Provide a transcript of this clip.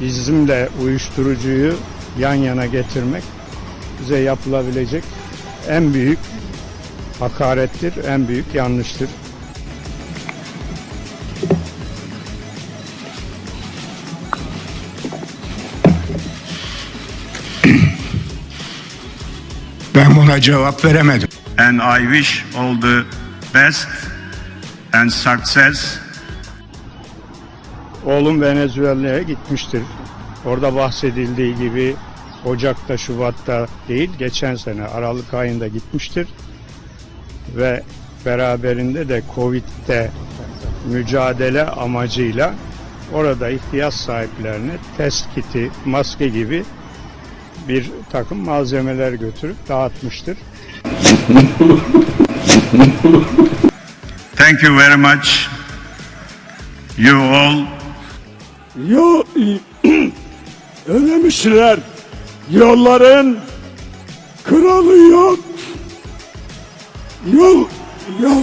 Bizimle uyuşturucuyu yan yana getirmek bize yapılabilecek en büyük hakarettir, en büyük yanlıştır. Ben buna cevap veremedim. and I wish all the best and success Oğlum Venezuela'ya gitmiştir. Orada bahsedildiği gibi Ocak'ta, Şubat'ta değil, geçen sene Aralık ayında gitmiştir. Ve beraberinde de Covid'de mücadele amacıyla orada ihtiyaç sahiplerine test kiti, maske gibi bir takım malzemeler götürüp dağıtmıştır. Thank you very much. You all Yo, ödemişler. Yolların kralı yok. Yol, yol,